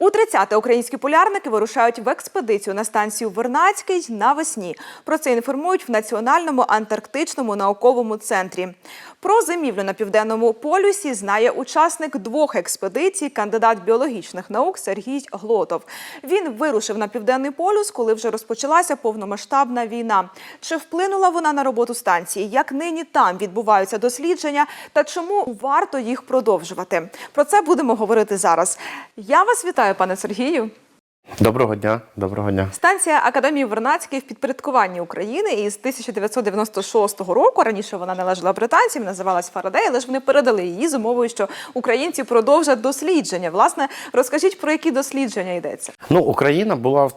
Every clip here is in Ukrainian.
У 30-те українські полярники вирушають в експедицію на станцію Вернацький навесні. Про це інформують в Національному антарктичному науковому центрі. Про зимівлю на південному полюсі знає учасник двох експедицій, кандидат біологічних наук Сергій Глотов. Він вирушив на південний полюс, коли вже розпочалася повномасштабна війна. Чи вплинула вона на роботу станції? Як нині там відбуваються дослідження та чому варто їх продовжувати? Про це будемо говорити зараз. Я вас вітаю, пане Сергію. Доброго дня, доброго дня. Станція Академії Вернацької в підпорядкуванні України і з 1996 року раніше вона належала британцям, називалась Фарадей, але ж вони передали її з умовою, що українці продовжать дослідження. Власне, розкажіть про які дослідження йдеться. Ну, Україна була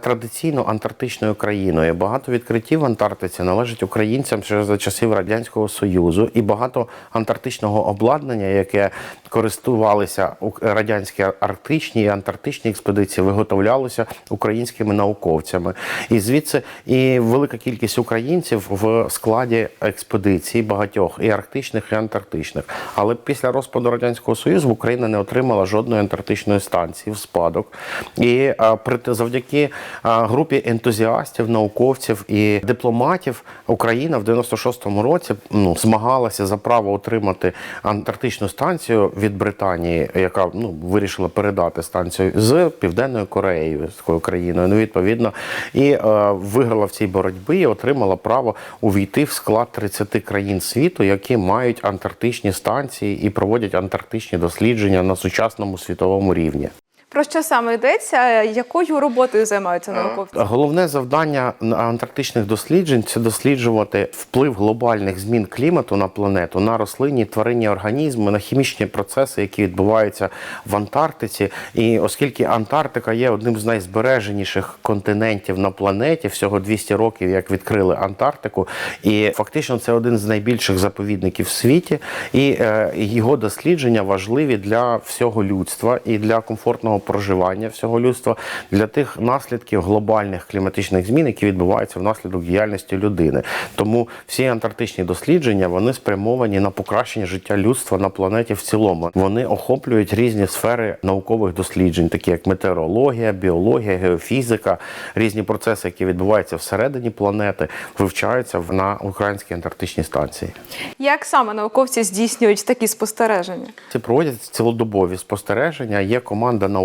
традиційно антарктичною країною. Багато відкриттів в Антарктиці належить українцям ще за часів радянського союзу, і багато антарктичного обладнання, яке користувалися радянські арктичні і антарктичні експедиції, виготовлялося українськими науковцями. І звідси і велика кількість українців в складі експедицій багатьох і арктичних, і антарктичних. Але після розпаду радянського союзу Україна не отримала жодної антарктичної станції в спадок. І а, завдяки групі ентузіастів, науковців і дипломатів Україна в 96-му році ну, змагалася за право отримати антарктичну станцію від Британії, яка ну вирішила передати станцію з Південною Кореєю, з країною. Ну відповідно, і е, виграла в цій боротьбі і отримала право увійти в склад 30 країн світу, які мають антарктичні станції і проводять антарктичні дослідження на сучасному світовому рівні. Про що саме йдеться? Якою роботою займаються науковці? Головне завдання антарктичних досліджень це досліджувати вплив глобальних змін клімату на планету, на рослинні тваринні організми, на хімічні процеси, які відбуваються в Антарктиці. І оскільки Антарктика є одним з найзбереженіших континентів на планеті, всього 200 років, як відкрили Антарктику, і фактично це один з найбільших заповідників в світі, і е, його дослідження важливі для всього людства і для комфортного проживання всього людства, для тих наслідків глобальних кліматичних змін, які відбуваються внаслідок діяльності людини. Тому всі антарктичні дослідження вони спрямовані на покращення життя людства на планеті в цілому. Вони охоплюють різні сфери наукових досліджень, такі як метеорологія, біологія, геофізика, різні процеси, які відбуваються всередині планети, вивчаються на українській антарктичній станції. Як саме науковці здійснюють такі спостереження? Ці проводять цілодобові спостереження. Є команда науковців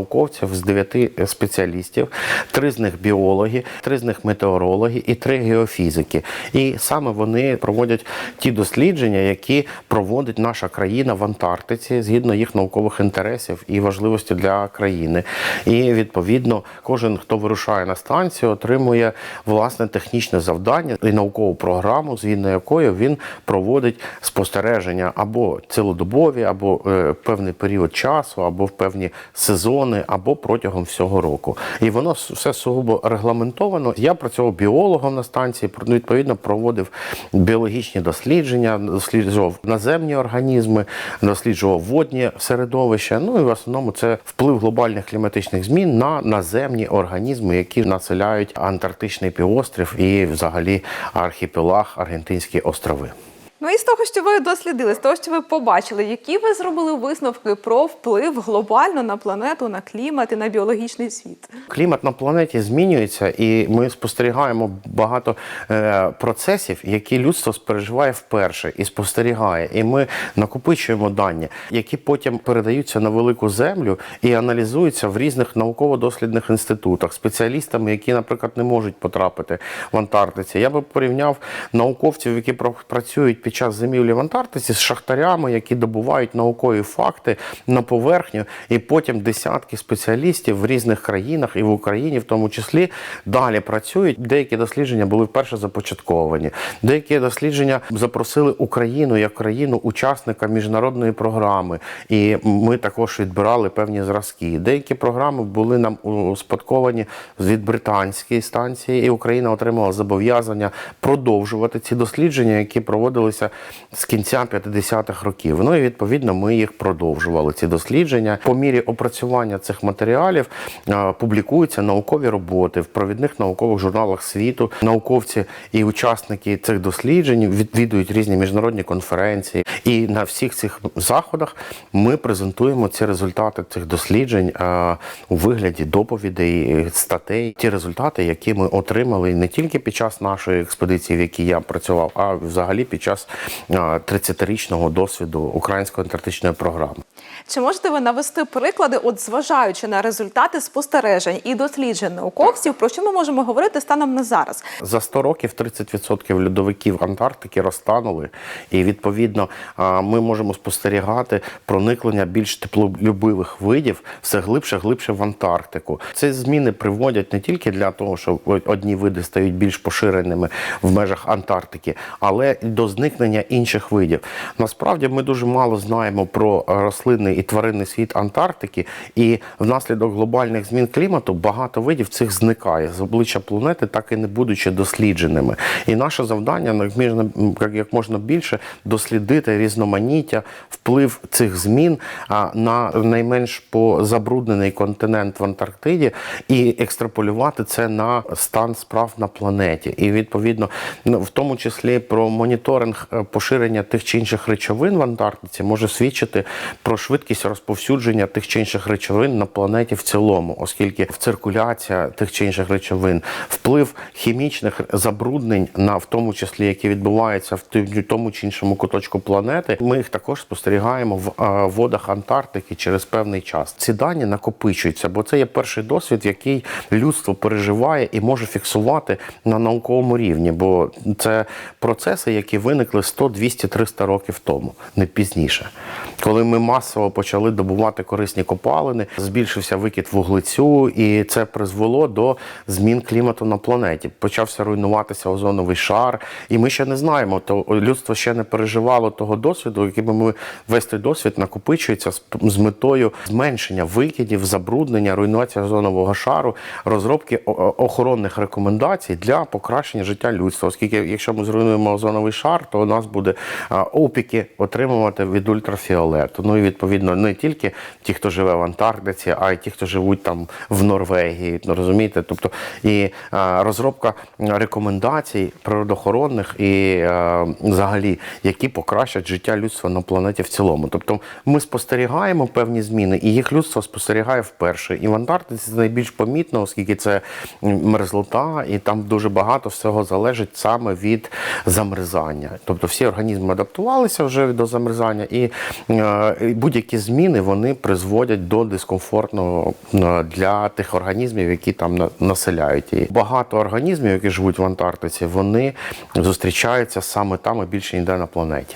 з дев'яти спеціалістів, три з них біологи, три з них метеорологи і три геофізики. І саме вони проводять ті дослідження, які проводить наша країна в Антарктиці згідно їх наукових інтересів і важливості для країни. І відповідно кожен, хто вирушає на станцію, отримує власне технічне завдання і наукову програму, згідно якої він проводить спостереження або цілодобові, або е, певний період часу, або в певні сезони, або протягом всього року. І воно все сугубо регламентовано. Я працював біологом на станції, ну, відповідно проводив біологічні дослідження, досліджував наземні організми, досліджував водні середовища. Ну і в основному це вплив глобальних кліматичних змін на наземні організми, які населяють Антарктичний півострів і взагалі архіпелаг Аргентинські острови. Ну і з того, що ви дослідили, з того, що ви побачили, які ви зробили висновки про вплив глобально на планету, на клімат і на біологічний світ? Клімат на планеті змінюється, і ми спостерігаємо багато е, процесів, які людство переживає вперше і спостерігає. І ми накопичуємо дані, які потім передаються на велику землю і аналізуються в різних науково-дослідних інститутах, спеціалістами, які, наприклад, не можуть потрапити в Антарктиці. Я би порівняв науковців, які пра- працюють під час зимівлі в Антарктиці, з шахтарями, які добувають наукові факти на поверхню, і потім десятки спеціалістів в різних країнах і в Україні, в тому числі, далі працюють. Деякі дослідження були вперше започатковані. Деякі дослідження запросили Україну як країну-учасника міжнародної програми, і ми також відбирали певні зразки. Деякі програми були нам успадковані від британської станції, і Україна отримала зобов'язання продовжувати ці дослідження, які проводилися з кінця 50-х років. Ну і відповідно ми їх продовжували. Ці дослідження по мірі опрацювання цих матеріалів публікуються наукові роботи в провідних наукових журналах світу. Науковці і учасники цих досліджень відвідують різні міжнародні конференції. І на всіх цих заходах ми презентуємо ці результати цих досліджень у вигляді доповідей, статей, ті результати, які ми отримали не тільки під час нашої експедиції, в якій я працював, а взагалі під час 30-річного досвіду української антарктичної програми. Чи можете ви навести приклади, от зважаючи на результати спостережень і досліджень науковців, про що ми можемо говорити станом на зараз? За 100 років 30% льодовиків Антарктики розтанули, і відповідно ми можемо спостерігати проникнення більш теплолюбивих видів все глибше, глибше в Антарктику. Ці зміни приводять не тільки для того, що одні види стають більш поширеними в межах Антарктики, але й до зникнення інших видів. Насправді ми дуже мало знаємо про рослинний і тваринний світ Антарктики, і внаслідок глобальних змін клімату багато видів цих зникає з обличчя планети, так і не будучи дослідженими. І наше завдання ну, як можна, більше дослідити різноманіття, вплив цих змін на найменш позабруднений континент в Антарктиді і екстраполювати це на стан справ на планеті. І відповідно, ну, в тому числі про моніторинг е, поширення тих чи інших речовин в Антарктиці може свідчити про швидкість розповсюдження тих чи інших речовин на планеті в цілому, оскільки в циркуляція тих чи інших речовин, вплив хімічних забруднень на в тому числі, які відбуваються в тому чи іншому куточку планети, ми їх також спостерігаємо в е, водах Антарктики через певний час. Ці дані накопичуються, бо це є перший досвід, який людство переживає і може фіксувати на науковому рівні, бо це процеси, які виникли 100, 200, 300 років тому, не пізніше. Коли ми масово почали добувати корисні копалини, збільшився викид вуглецю, і це призвело до змін клімату на планеті. Почався руйнуватися озоновий шар, і ми ще не знаємо, то людство ще не переживало того досвіду, який ми весь той досвід накопичується з, метою зменшення викидів, забруднення, руйнації озонового шару, розробки охоронних рекомендацій для покращення життя людства. Оскільки, якщо ми зруйнуємо озоновий шар, то у нас буде опіки отримувати від ультрафіолету. Ну і відповідно не тільки ті, хто живе в Антарктиці, а й ті, хто живуть там в Норвегії. Ну розумієте, тобто і а, розробка рекомендацій природоохоронних і а, взагалі, які покращать життя людства на планеті в цілому. Тобто ми спостерігаємо певні зміни, і їх людство спостерігає вперше. І в Антарктиці це найбільш помітно, оскільки це мерзлота, і там дуже багато всього залежить саме від замерзання. Тобто всі організми адаптувалися вже до замерзання, і е, і будь-які зміни вони призводять до дискомфортного для тих організмів, які там населяють її. Багато організмів, які живуть в Антарктиці, вони зустрічаються саме там і більше ніде на планеті.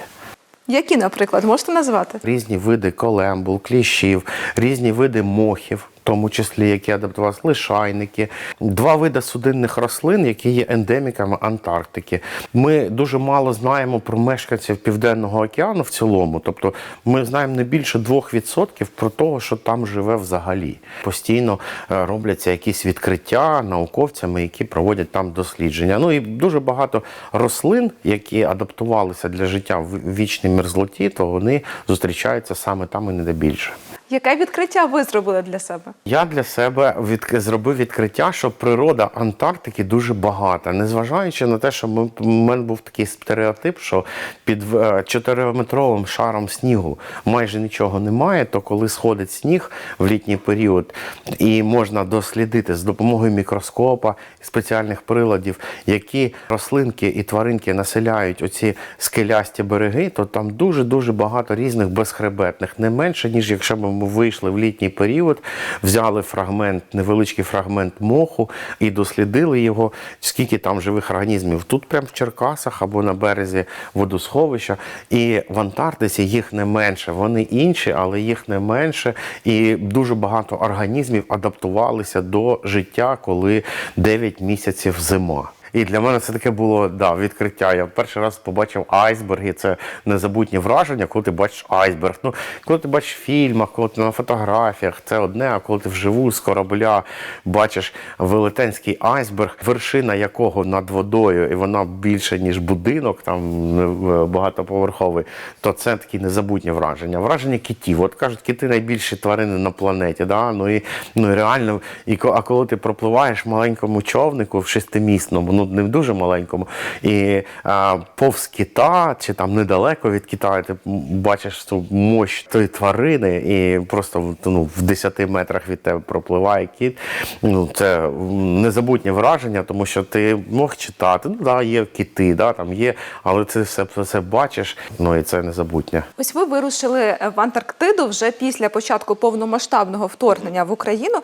Які, наприклад, можете назвати? Різні види колембул, кліщів, різні види мохів, тому числі, які адаптувалися, лишайники, два види судинних рослин, які є ендеміками Антарктики. Ми дуже мало знаємо про мешканців Південного океану в цілому. Тобто ми знаємо не більше 2% про того, що там живе взагалі. Постійно е, робляться якісь відкриття науковцями, які проводять там дослідження. Ну і дуже багато рослин, які адаптувалися для життя в вічній мерзлоті, то вони зустрічаються саме там і не де більше. Яке відкриття ви зробили для себе? Я для себе від... зробив відкриття, що природа Антарктики дуже багата. Незважаючи на те, що ми... у мене був такий стереотип, що під е, чотириметровим шаром снігу майже нічого немає, то коли сходить сніг в літній період, і можна дослідити з допомогою мікроскопа спеціальних приладів, які рослинки і тваринки населяють оці скелясті береги, то там дуже-дуже багато різних безхребетних, не менше, ніж якщо б ми вийшли в літній період, взяли фрагмент, невеличкий фрагмент моху і дослідили його, скільки там живих організмів. Тут прямо в Черкасах або на березі водосховища. І в Антарктиці їх не менше. Вони інші, але їх не менше. І дуже багато організмів адаптувалися до життя, коли 9 місяців зима. І для мене це таке було да, відкриття. Я перший раз побачив айсберги. Це незабутні враження, коли ти бачиш айсберг. Ну, коли ти бачиш в фільмах, коли ти на фотографіях, це одне, а коли ти вживу з корабля бачиш велетенський айсберг, вершина якого над водою, і вона більше, ніж будинок, там е, багатоповерховий, то це такі незабутні враження. Враження китів. От кажуть, кити найбільші тварини на планеті. Да? Ну, і, ну і реально, і, а коли ти пропливаєш в маленькому човнику в шестимісному, ну не в дуже маленькому, і а, повз кита, чи там недалеко від Китаю, ти бачиш цю мощь тої тварини, і просто ну, в 10 метрах від тебе пропливає кіт. Ну, це незабутнє враження, тому що ти мог читати. Ну да, є кити, да, там є, але ти все, все бачиш, ну і це незабутнє. Ось ви вирушили в Антарктиду вже після початку повномасштабного вторгнення в Україну.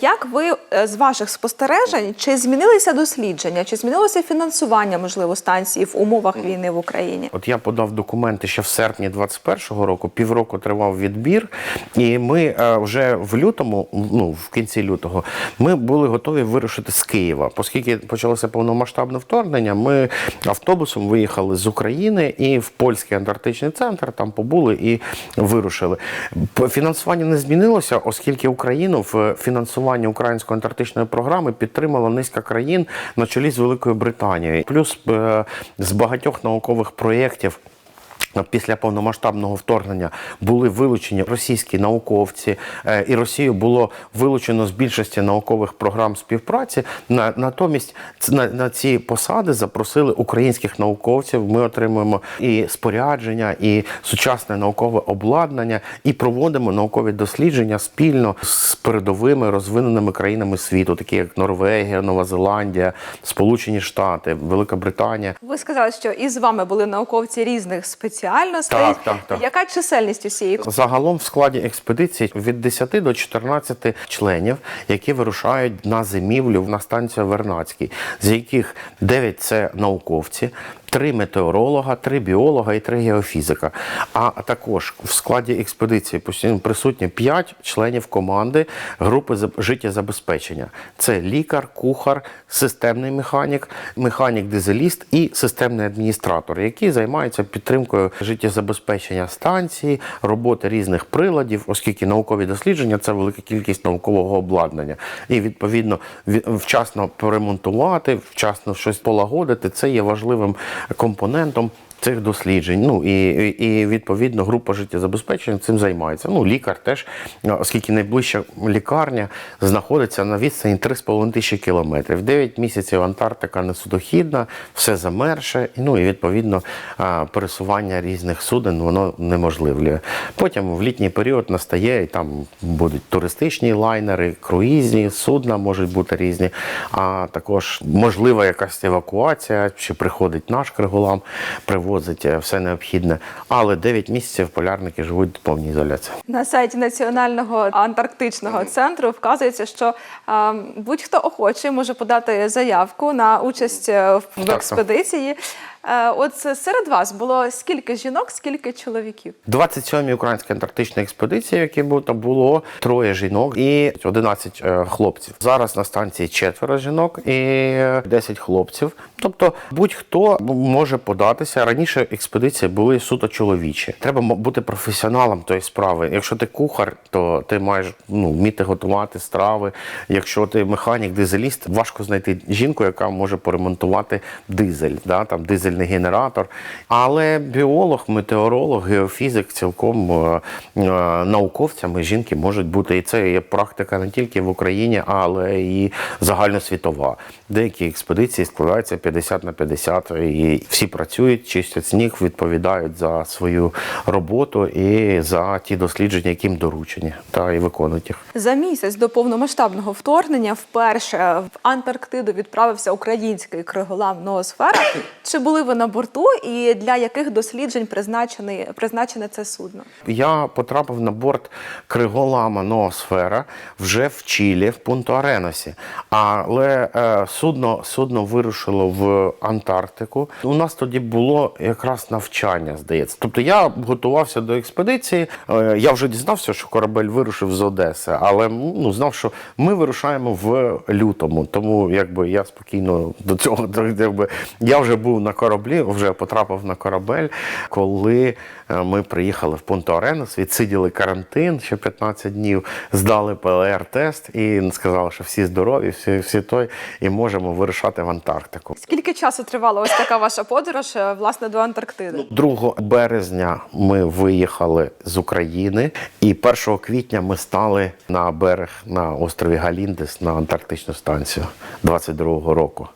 Як ви е, з ваших спостережень чи змінилися дослідження, чи змінилося фінансування можливо станції в умовах війни в Україні? От я подав документи ще в серпні 21-го року, півроку тривав відбір, і ми е, вже в лютому, ну в кінці лютого, ми були готові вирушити з Києва. Оскільки почалося повномасштабне вторгнення, ми автобусом виїхали з України і в польський антарктичний центр там побули і вирушили. Фінансування не змінилося, оскільки Україну в фінансуванні української антарктичної програми підтримала низка країн на чолі з Великою Британією. Плюс е, з багатьох наукових проєктів. Після повномасштабного вторгнення були вилучені російські науковці, е, і Росію було вилучено з більшості наукових програм співпраці. На- Натомість на, на ці посади запросили українських науковців. Ми отримуємо і спорядження, і сучасне наукове обладнання, і проводимо наукові дослідження спільно з передовими розвиненими країнами світу, такі як Норвегія, Нова Зеландія, Сполучені Штати, Велика Британія. Ви сказали, що і з вами були науковці різних спеціальностей. Так, так, так. Яка чисельність усієї Загалом в складі експедиції від 10 до 14 членів, які вирушають на зимівлю на станцію Вернацькій, з яких 9 – це науковці. Три метеоролога, три біолога і три геофізика. А також в складі експедиції постійно присутні 5 членів команди групи заб- життєзабезпечення. Це лікар, кухар, системний механік, механік-дизеліст і системний адміністратор, які займаються підтримкою життєзабезпечення станції, роботи різних приладів, оскільки наукові дослідження це велика кількість наукового обладнання. І відповідно вчасно поремонтувати, вчасно щось полагодити. Це є важливим компонентом. Цих досліджень, ну і, і відповідно група життєзабезпечення цим займається. Ну, лікар теж, оскільки найближча лікарня знаходиться на відстані 3,5 тисячі кілометрів. 9 місяців Антарктика несудохідна, все замерше, ну і відповідно пересування різних суден воно неможливлює. Потім в літній період настає і там будуть туристичні лайнери, круїзні судна можуть бути різні, а також можлива якась евакуація, чи приходить наш криголам, привозить е, все необхідне. Але 9 місяців полярники живуть в повній ізоляції. На сайті Національного антарктичного центру вказується, що е, будь-хто охоче може подати заявку на участь е, в в експедиції. Е, От серед вас було скільки жінок, скільки чоловіків? 27-й українській антарктичній експедиції, які було, там було троє жінок і 11 е, хлопців. Зараз на станції четверо жінок і 10 хлопців. Тобто будь-хто може податися. Раніше експедиції були суто чоловічі. Треба бути професіоналом тої справи. Якщо ти кухар, то ти маєш ну, вміти готувати страви. Якщо ти механік, дизеліст, важко знайти жінку, яка може поремонтувати дизель, да, там дизельний генератор. Але біолог, метеоролог, геофізик цілком е, е, науковцями жінки можуть бути. І це є практика не тільки в Україні, але і загальносвітова. Деякі експедиції складаються 50 на 50, і всі працюють, чистять сніг, відповідають за свою роботу і за ті дослідження, яким доручені, та і виконують їх. За місяць до повномасштабного вторгнення вперше в Антарктиду відправився український криголам Ноосфера. Чи були були ви на борту і для яких досліджень призначений, призначене це судно? Я потрапив на борт Криголама Ноосфера вже в Чилі, в Пунто Ареносі. Але е, судно, судно вирушило в Антарктику. У нас тоді було якраз навчання, здається. Тобто я готувався до експедиції. Е, я вже дізнався, що корабель вирушив з Одеси, але ну, знав, що ми вирушаємо в лютому. Тому якби я спокійно до цього якби, я вже був на кораблі, вже потрапив на корабель, коли е, ми приїхали в Пунто Аренос, відсиділи карантин ще 15 днів, здали ПЛР-тест і сказали, що всі здорові, всі, всі той, і можемо вирушати в Антарктику. Скільки часу тривала ось така ваша подорож е, власне до Антарктиди? 2 березня ми виїхали з України, і 1 квітня ми стали на берег на острові Галіндес на Антарктичну станцію 22-го року.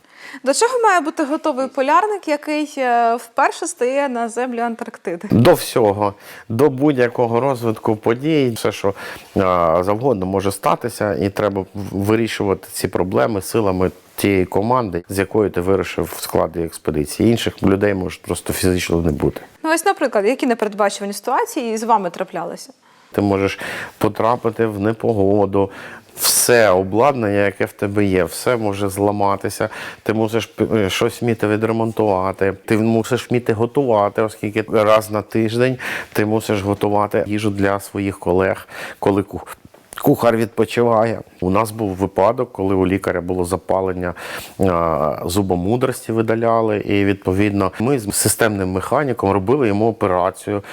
До чого має бути готовий полярник, який е, вперше стає на землі Антарктиди? До всього, до будь-якого розвитку подій, все, що а, завгодно може статися, і треба вирішувати ці проблеми силами тієї команди, з якою ти вирішив в складі експедиції. Інших людей може просто фізично не бути. Ну ось, наприклад, які непередбачувані ситуації з вами траплялися? Ти можеш потрапити в непогоду. Все обладнання, яке в тебе є, все може зламатися. Ти мусиш е, щось вміти відремонтувати. Ти мусиш вміти готувати, оскільки раз на тиждень ти мусиш готувати їжу для своїх колег, коли Кухар відпочиває. У нас був випадок, коли у лікаря було запалення зубомудрості, видаляли, і відповідно ми з системним механіком робили йому операцію,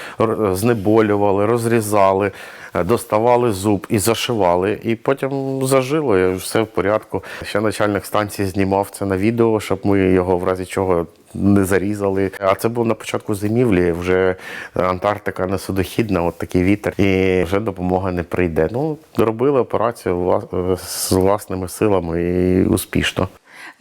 знеболювали, розрізали, е, доставали зуб і зашивали. І потім зажило, і все в порядку. Ще начальник станції знімав це на відео, щоб ми його в разі чого не зарізали. А це було на початку зимівлі. Вже Антарктика не судохідна, от такий вітер, і вже допомога не прийде. Ну, робили операцію вла- з власними силами і успішно.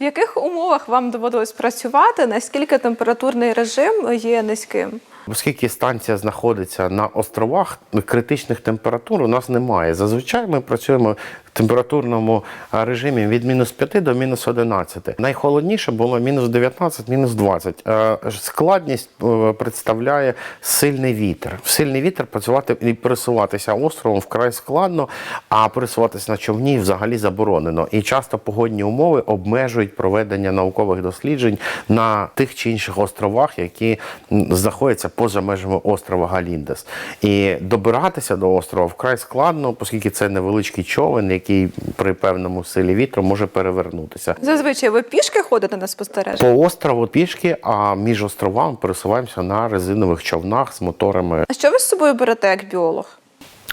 В яких умовах вам доводилось працювати? Наскільки температурний режим є низьким? Оскільки станція знаходиться на островах, критичних температур у нас немає. Зазвичай ми працюємо температурному режимі від мінус 5 до мінус 11. Найхолодніше було мінус 19, мінус 20. Е, Складність е, представляє сильний вітер. В сильний вітер працювати і пересуватися островом вкрай складно, а пересуватися на човні взагалі заборонено. І часто погодні умови обмежують проведення наукових досліджень на тих чи інших островах, які знаходяться поза межами острова Галіндес. І добиратися до острова вкрай складно, оскільки це невеличкий човен, який при певному силі вітру може перевернутися. Зазвичай ви пішки ходите на спостереження? По острову пішки, а між островами пересуваємося на резинових човнах з моторами А що ви з собою берете як біолог?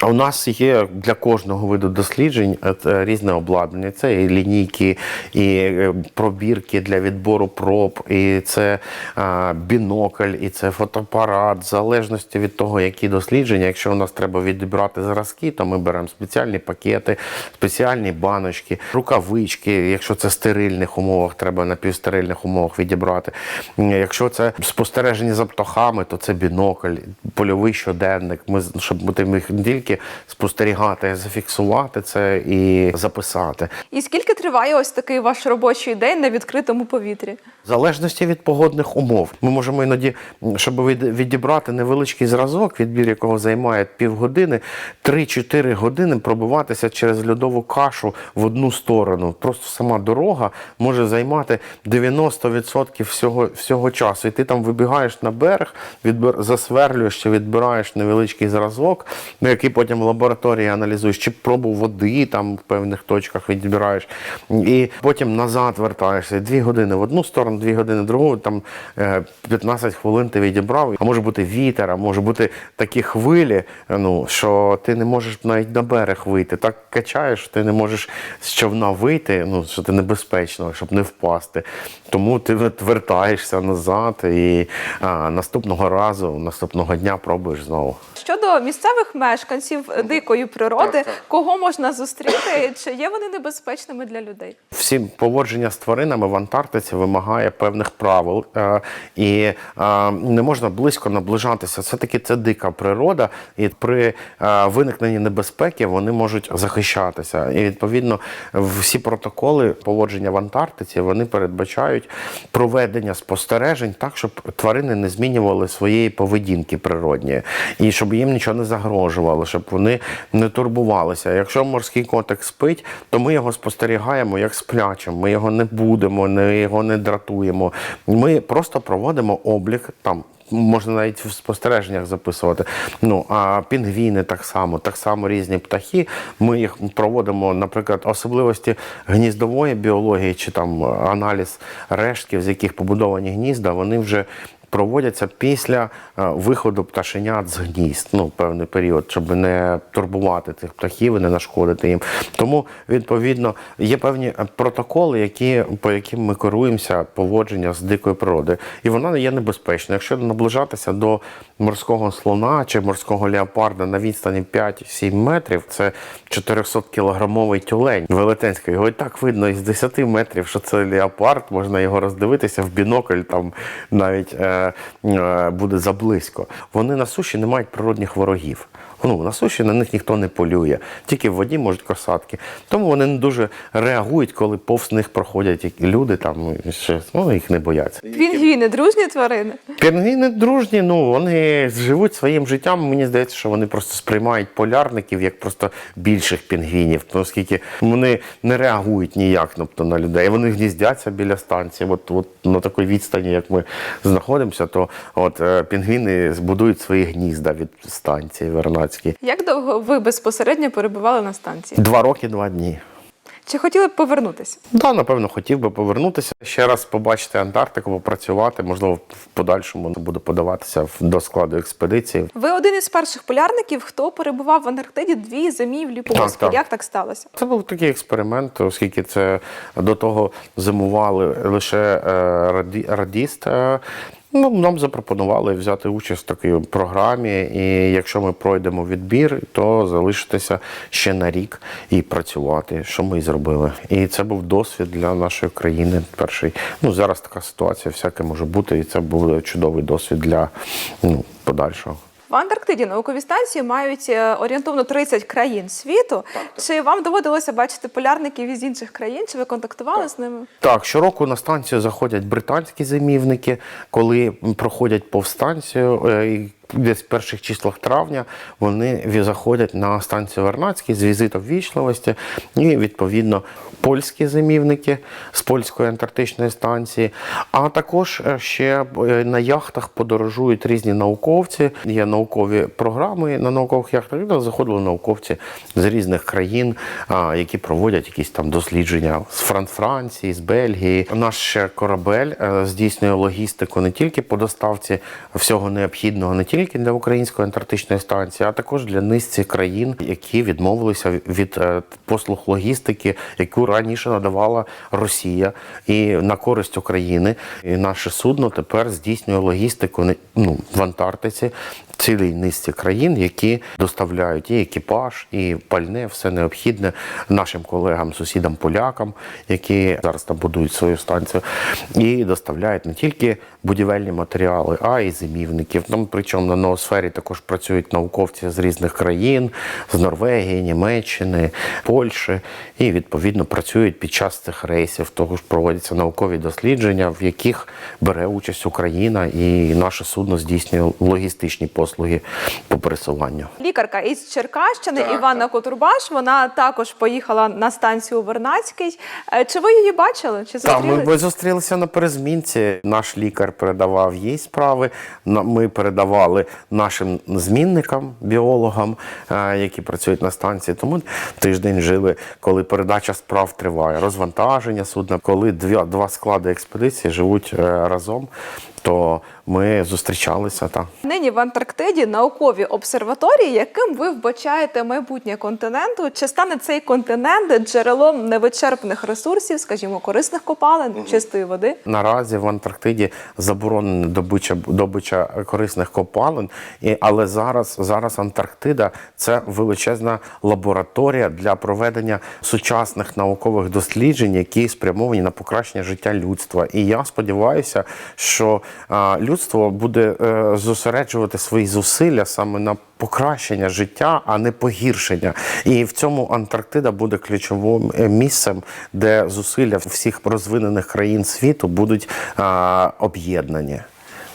У нас є для кожного виду досліджень е, різне обладнання. Це і лінійки, і е, пробірки для відбору проб, і це бінокль, і це фотоапарат. В залежності від того, які дослідження. Якщо у нас треба відібрати зразки, то ми беремо спеціальні пакети, спеціальні баночки, рукавички. Якщо це в стерильних умовах, треба на півстерильних умовах відібрати. Якщо це спостереження за птахами, то це бінокль, польовий щоденник. Ми щоб міг не тільки спостерігати, зафіксувати це і записати. І скільки триває ось такий ваш робочий день на відкритому повітрі? В залежності від погодних умов. Ми можемо іноді, щоб відібрати невеличкий зразок, відбір якого займає півгодини, 3-4 години пробиватися через льодову кашу в одну сторону. Просто сама дорога може займати 90% всього, всього часу. І ти там вибігаєш на берег, відбир, засверлюєш чи відбираєш невеличкий зразок, ну, який потім в лабораторії аналізуєш, чи пробу води там в певних точках відбираєш. І потім назад вертаєшся. Дві години в одну сторону, дві години в другу, там е, 15 хвилин ти відібрав. А може бути вітер, а може бути такі хвилі, е, ну, що ти не можеш навіть на берег вийти. Так качаєш, що ти не можеш з човна вийти, ну, що ти небезпечно, щоб не впасти. Тому ти вертаєшся назад і а, наступного разу, наступного дня пробуєш знову. Щодо місцевих мешканців, мешканців дикої природи. Кого можна зустріти? Чи є вони небезпечними для людей? Всі поводження з тваринами в Антарктиці вимагає певних правил, е, і е, не можна близько наближатися. Все таки це дика природа, і при е, виникненні небезпеки вони можуть захищатися. І відповідно всі протоколи поводження в Антарктиці вони передбачають проведення спостережень так, щоб тварини не змінювали своєї поведінки природньої, і щоб їм нічого не загрожувало, щоб вони не турбувалися. Якщо морський котик спить, то ми його спостерігаємо як сплячим. Ми його не будемо, не його не дратуємо. Ми просто проводимо облік там. Можна навіть в спостереженнях записувати. Ну а пінгвіни так само, так само різні птахи. Ми їх проводимо, наприклад, особливості гніздової біології чи там аналіз рештків, з яких побудовані гнізда, вони вже проводяться після е, виходу пташенят з гнізд, ну певний період, щоб не турбувати цих птахів і не нашкодити їм. Тому відповідно є певні е, протоколи, які по яким ми керуємося поводження з дикою природою, і вона є небезпечна. Якщо наближатися до морського слона чи морського леопарда на відстані 5-7 метрів, це 400 кілограмовий тюлень велетенський. Його і так видно із 10 метрів, що це леопард, можна його роздивитися в бінокль, там навіть е, буде заблизько. Вони на суші не мають природних ворогів. Ну, на суші на них ніхто не полює, тільки в воді можуть косатки. Тому вони не дуже реагують, коли повз них проходять люди, там ще ну, їх не бояться. Пінгвіни дружні тварини. Пінгвіни дружні, ну вони живуть своїм життям. Мені здається, що вони просто сприймають полярників як просто більших пінгвінів, оскільки вони не реагують ніяк тобто, на людей. Вони гніздяться біля станції. От, от на такій відстані, як ми знаходимося, то от е, пінгвіни збудують свої гнізда від станції Вернадській. Як довго ви безпосередньо перебували на станції? Два роки, два дні. Чи хотіли б повернутися? Да, напевно, хотів би повернутися ще раз побачити Антарктику, попрацювати. Можливо, в подальшому буду подаватися до складу експедиції. Ви один із перших полярників, хто перебував в Антарктиді дві зимівлі поспіль. так. Як так сталося? Це був такий експеримент, оскільки це до того зимували лише е, раді, радіст. Ну, нам запропонували взяти участь в такій програмі, і якщо ми пройдемо відбір, то залишитися ще на рік і працювати, що ми і зробили. І це був досвід для нашої країни. Перший ну зараз така ситуація, всяке може бути, і це був чудовий досвід для ну, подальшого. В Антарктиді наукові станції мають е, орієнтовно 30 країн світу. Чи вам доводилося бачити полярників із інших країн? Чи ви контактували з ними? Так, щороку на станцію заходять британські зимівники, коли проходять повстанцію. Десь в перших числах травня вони заходять на станцію Вернадський з візитом вічливості, і відповідно польські зимівники з польської антарктичної станції. А також е, ще е, на яхтах подорожують різні науковці. Є наукові програми на наукових яхтах. і Заходили науковці з різних країн, які проводять якісь там дослідження з Фран- Франції, з Бельгії. Наш корабель е, здійснює логістику не тільки по доставці всього необхідного, не тільки для української антарктичної станції, а також для низці країн, які відмовилися від е, послуг логістики, яку раніше надавала Росія, і на користь України. І наше судно тепер здійснює логістику ну, в Антарктиці. Цілій низці країн, які доставляють і екіпаж, і пальне, все необхідне нашим колегам, сусідам, полякам, які зараз там будують свою станцію, і доставляють не тільки будівельні матеріали, а й зимівників. Там, причому на ноосфері також працюють науковці з різних країн, з Норвегії, Німеччини, Польщі, і відповідно працюють під час цих рейсів. Того ж проводяться наукові дослідження, в яких бере участь Україна, і наше судно здійснює логістичні послуги по пересуванню. Лікарка із Черкащини Іванна Котурбаш. Вона також поїхала на станцію Вернадський. Е, Чи ви її бачили? Чи Так, ми, ми зустрілися на перезмінці. Наш лікар передавав їй справи. Ми передавали нашим змінникам, біологам, е, які працюють на станції. Тому тиждень жили, коли передача справ триває, розвантаження судна, коли два склади експедиції живуть е, разом. То ми зустрічалися та. Нині в Антарктиді наукові обсерваторії, яким ви вбачаєте майбутнє континенту. Чи стане цей континент джерелом невичерпних ресурсів, скажімо, корисних копалин, чистої води? Наразі в Антарктиді заборонена добича добича корисних копалин, але зараз, зараз Антарктида це величезна лабораторія для проведення сучасних наукових досліджень, які спрямовані на покращення життя людства. І я сподіваюся, що людство буде е, зосереджувати свої зусилля саме на покращення життя, а не погіршення. І в цьому Антарктида буде ключовим е, місцем, де зусилля всіх розвинених країн світу будуть об'єднані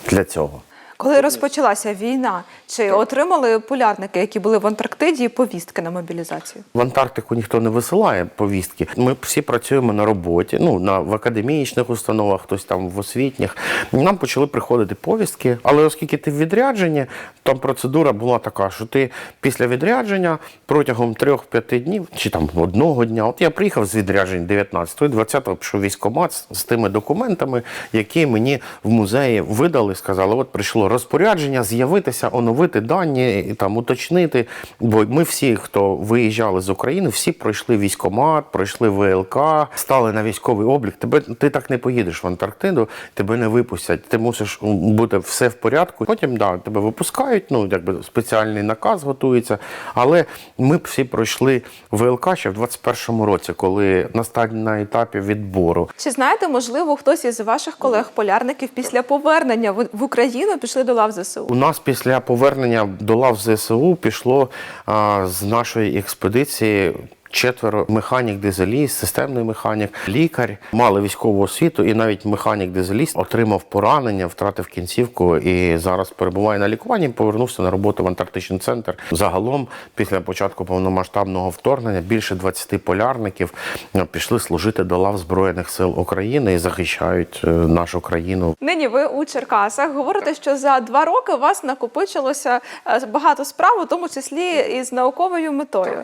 для цього. Коли розпочалася війна, чи отримали полярники, які були в Антарктиді, повістки на мобілізацію? В Антарктику ніхто не висилає повістки. Ми всі працюємо на роботі, ну на в академічних установах, хтось там в освітніх. Нам почали приходити повістки, але оскільки ти в відрядженні, там процедура була така, що ти після відрядження протягом 3-5 днів чи там одного дня, от я приїхав з відряджень 19-го, 20-го пішов в військкомат з, з тими документами, які мені в музеї видали, сказали, от прийшло розпорядження з'явитися, оновити дані там уточнити. Бо ми всі, хто виїжджали з України, всі пройшли військкомат, пройшли ВЛК, стали на військовий облік. Тебе ти так не поїдеш в Антарктиду, тебе не випустять. Ти мусиш бути все в порядку. Потім да, тебе випускають. Ну якби спеціальний наказ готується. Але ми всі пройшли ВЛК ще в 21-му році, коли на на етапі відбору. Чи знаєте, можливо, хтось із ваших колег-полярників після повернення в Україну пішли до лав ЗСУ? У нас після повернення до лав ЗСУ пішло а, з нашої експедиції. Четверо механік дизеліст, системний механік, лікар мали військову освіту, і навіть механік дизеліст отримав поранення, втратив кінцівку і зараз перебуває на лікуванні. Повернувся на роботу в антарктичний центр. Загалом, після початку повномасштабного вторгнення, більше 20 полярників е, пішли служити до лав збройних сил України і захищають е, нашу країну Нині ви у Черкасах говорите, що за два роки у вас накопичилося е, багато справ, у тому числі і з науковою метою.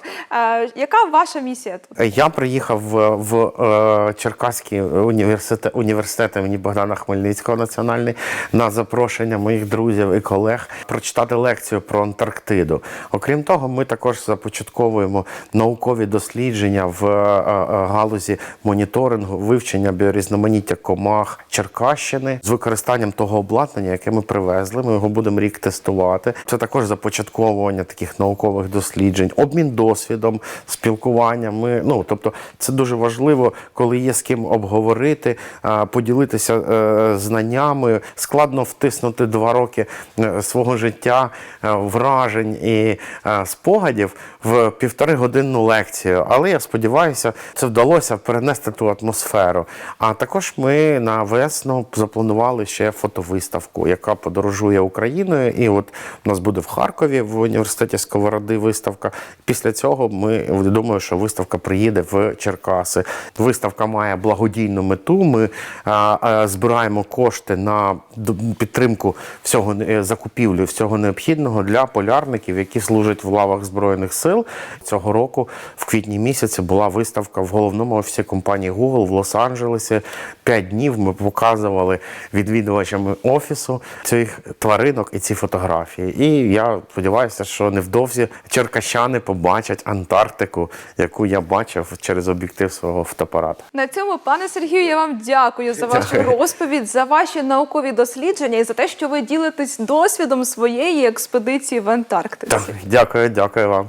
Яка ваша місія тут? Я приїхав в, в е, Черкаський університет, університет імені Богдана Хмельницького національний на запрошення моїх друзів і колег прочитати лекцію про Антарктиду. Окрім того, ми також започатковуємо наукові дослідження в е, е, галузі моніторингу, вивчення біорізноманіття комах Черкащини з використанням того обладнання, яке ми привезли. Ми його будемо рік тестувати. Це також започатковування таких наукових досліджень, обмін досвідом, спілкування. Ми ну тобто, це дуже важливо, коли є з ким обговорити, поділитися е, знаннями. Складно втиснути два роки е, свого життя, е, вражень і спогадів в півтори годинну лекцію. Але я сподіваюся, це вдалося перенести ту атмосферу. А також ми на весну запланували ще фотовиставку, яка подорожує Україною. І от у нас буде в Харкові в університеті Сковороди виставка. Після цього ми думаю, що виставка приїде в Черкаси. Виставка має благодійну мету. Ми збираємо кошти на підтримку всього е, закупівлю всього необхідного для полярників, які служать в лавах збройних сил. Цього року, в квітні місяці, була виставка в головному офісі компанії Google в Лос-Анджелесі. П'ять днів ми показували відвідувачам офісу цих тваринок і ці фотографії. І я сподіваюся, що невдовзі черкащани побачать Антарктику, яку я бачив через об'єктив свого фотоапарата. На цьому, пане Сергію, я вам дякую за вашу Дякую. розповідь, за ваші наукові дослідження і за те, що ви ділитесь досвідом своєї експедиції в Антарктиці. Так, дякую, дякую вам.